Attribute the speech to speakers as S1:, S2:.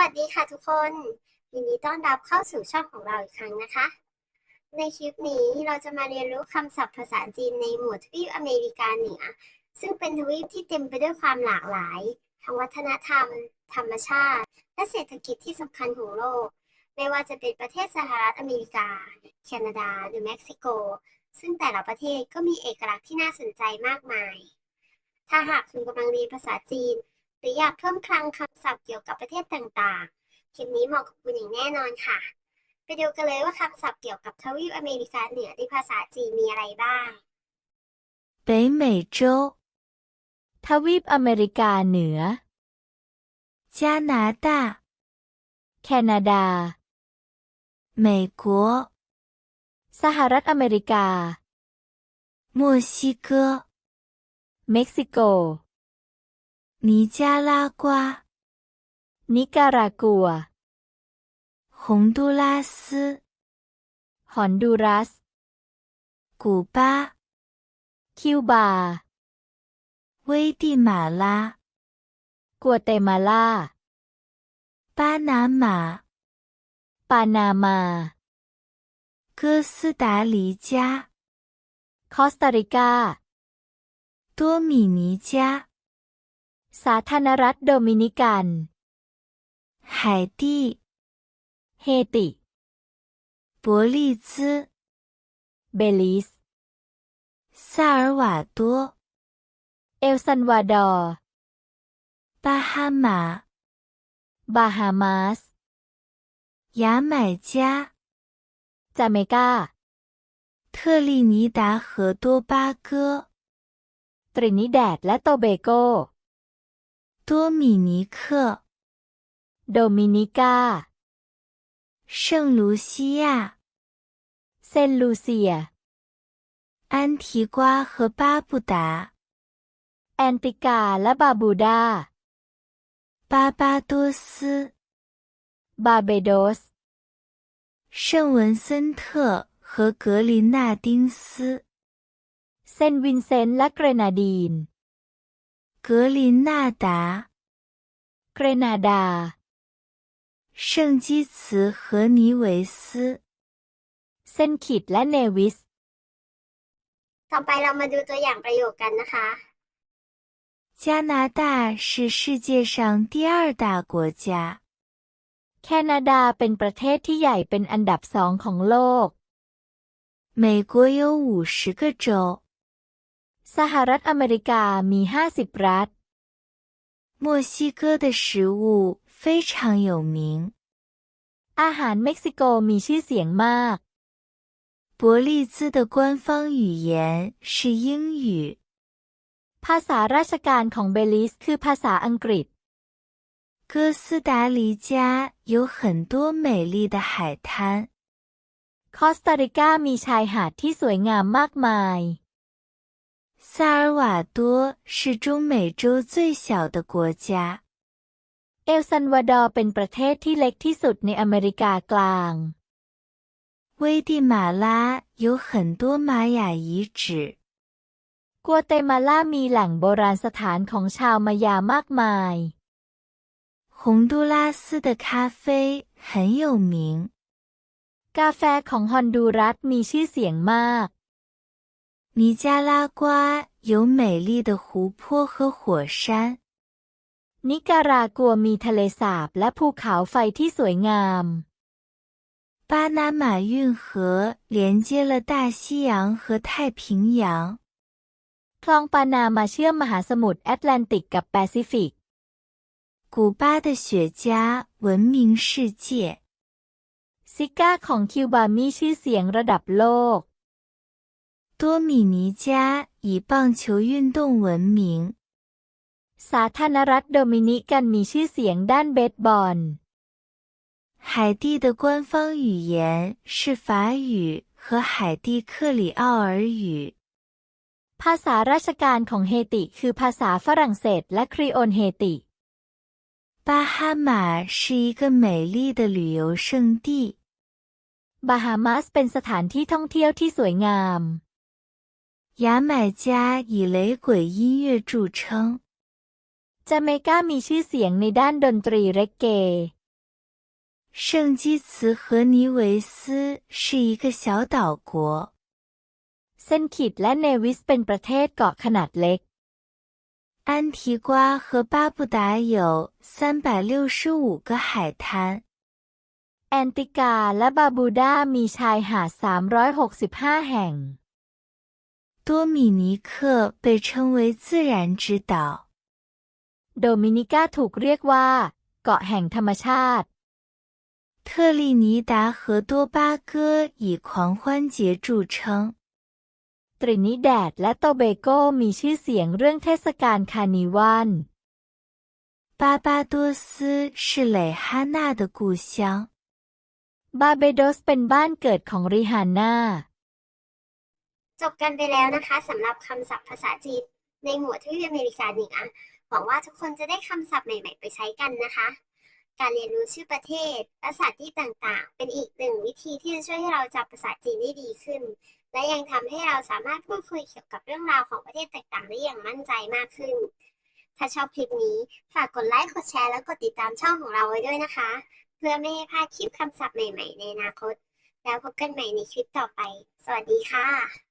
S1: วัสดีค่ะทุกคนยินดีต้อนรับเข้าสู่ช่องของเราอีกครั้งนะคะ ในคลิปนี้เราจะมาเรียนรู้คำศัพท์ภาษาจีนในหมวดทวีปอเมริกาเหนือ ซึ่งเป็นทวีปที่เต็มไปด้วยความหลากหลายทั้งวัฒนธรรม ธรรมชาติ และเศรษฐกิจที่สำคัญของโลก ไม่ว่าจะเป็นประเทศสหรัฐอเมริกา แคนาดา หรือเม็กซิโก ซึ่งแต่ละประเทศก็มีเอกลักษณ์ที่น่าสนใจมากมาย ถ้าหากคุณกำลังเรียนภาษาจีน หรืออยากเพิ่มคลังคำศัพท์เกี่ยวกับประเทศต่างๆ คลิปนี้เหมาะกับคุณอย่างแน่นอนค่ะ ไปดูกันเลยว่าคำศัพท์เกี่ยวกับทวีปอเมริกาเหนือในภาษาจีนมีอะไรบ้าง
S2: 北美洲、
S3: ทวีปอเมริกาเหนือ
S2: 加拿大、
S3: แคนาดา
S2: 美国、
S3: สหรัฐอเมริกา
S2: 墨西哥、
S3: เม็กซิโก
S2: 尼加拉瓜，
S3: 尼加拉瓜，
S2: 洪都拉斯，
S3: 洪都拉斯，
S2: 古巴，
S3: 古巴，
S2: 危地马拉，
S3: 瓜地马拉，
S2: 巴拿马，
S3: 巴拿马，
S2: 哥斯达黎加，
S3: 哥斯达黎加，
S2: 多米尼加。
S3: สาธารณรัฐโดมินิกัน
S2: 海地、
S3: เฮติ
S2: 伯利兹、
S3: เบลิส
S2: 萨尔瓦多、
S3: เอลซันวาดอร์
S2: 巴哈马、
S3: บาฮามาส
S2: 牙买加、
S3: จาเมกา
S2: 特立尼达和多巴哥、
S3: ตรินิแดดและโตเบโก
S2: 多米尼克
S3: 多米尼嘎
S2: 圣卢西亚
S3: 塞卢西亚
S2: 安提瓜和巴布达
S3: antika la babuda
S2: 巴巴多斯
S3: barbados
S2: 圣文森特和格林纳丁斯
S3: saint vincent lagrina dine
S2: 格林纳达、
S3: เกรนาดา
S2: 圣基茨和尼维斯、
S3: เส้นขิดและเนวิส
S1: ต่อไปเรามาดูตัวอย่างประโยคกันนะคะ
S2: 加拿大是世界上第二大国家。
S3: แคนาดาเป็นประเทศที่ใหญ่เป็นอันดับสองของโลก
S2: 美国有五十个州，
S3: สหรัฐอเมริกามีห้าสิบรัฐ
S2: 墨西哥的食物非常有名。
S3: อาหารเม็กซิโกมีชื่อเสียงมาก
S2: 伯利兹的官方语言是英语。
S3: ภาษาราชการของเบลิสคือภาษาอังกฤษ
S2: 哥斯达黎加有很多美丽的海滩。
S3: คอสตาริกามีชายหาดที่สวยงามมากมาย
S2: 萨尔瓦多是中美洲最小的国家。
S3: เอลซันวาดอร์เป็นประเทศที่เล็กที่สุดในอเมริกากลาง
S2: 危地马拉有很多玛雅遗址。
S3: กัวเตมาลามีแหล่งโบราณสถานของชาวมายามากมาย
S2: 洪都拉斯的咖啡很有名。
S3: กาแฟของฮอนดูรัสมีชื่อเสียงมาก
S2: 尼加拉瓜有美丽的湖泊和火山。
S3: นิการากัวมีทะเลสาบและภูเขาไฟที่สวยงาม
S2: 巴拿马运河连接了大西洋和太平洋。
S3: คลองปานามาเชื่อมมหาสมุทรแอตแลนติกกับแปซิฟิก
S2: 古巴的雪茄闻名世界。
S3: ซิก้าของคิวบามีชื่อเสียงระดับโลก
S2: 多米尼加以棒球运动闻名。
S3: สาธารณรัฐโดมินิกันมีชื่อเสียงด้านเบสบอล
S2: 海地的官方语言是法语和海地克里奥尔语。
S3: ภาษาราชการของเฮติคือภาษาฝรั่งเศสและครีโอนเฮติ
S2: 巴哈马是一个美丽的旅游胜地。
S3: บาฮามาสเป็นสถานที่ท่องเที่ยวที่สวยงาม
S2: 牙买加以雷鬼音乐着称。
S3: จาเมกามีชื่อเสียงในด้านดนตรีเรกเก
S2: 圣基茨和尼维斯是一个小岛国。
S3: เซนคิดและเนวิสเป็นประเทศเกาะขนาดเล็ก
S2: 安提瓜和巴布达有三百六十五个海滩。
S3: แอนติกาและบาบูดามีชายหาด 365 แห่ง
S2: 多米尼克被称为自然之岛。
S3: โดมินิกาถูกเรียกว่า เกาะแห่งธรรมชาติ
S2: 特立尼达和多巴哥以狂欢节着称。
S3: ตรินิแดดและโตเบโกมีชื่อเสียงเรื่องเทศกาลคาร์นิวัล
S2: 巴巴多斯是蕾哈娜的故乡。
S3: บาเบโดสเป็นบ้านเกิดของริฮาน่า
S1: จบกันไปแล้วนะคะสำหรับคำศัพท์ภาษาจีนในหมวดทวีปอเมริกาเหนือหวังว่าทุกคนจะได้คำศัพท์ใหม่ ๆ ไปใช้กันนะคะ การเรียนรู้ชื่อประเทศและสถานที่ต่างๆ เป็นอีกหนึ่งวิธีที่จะช่วยให้เราจำภาษาจีนได้ดีขึ้น และยังทำให้เราสามารถพูดคุยเกี่ยวกับเรื่องราวของประเทศต่างๆ ได้อย่างมั่นใจมากขึ้น ถ้าชอบคลิปนี้ฝากกดไลค์กดแชร์แล้วกดติดตามช่องของเราไว้ด้วยนะคะ เพื่อไม่ให้พลาดคลิปคำศัพท์ใหม่ ๆ ในอนาคต แล้วพบกันใหม่ในคลิปต่อไป สวัสดีค่ะ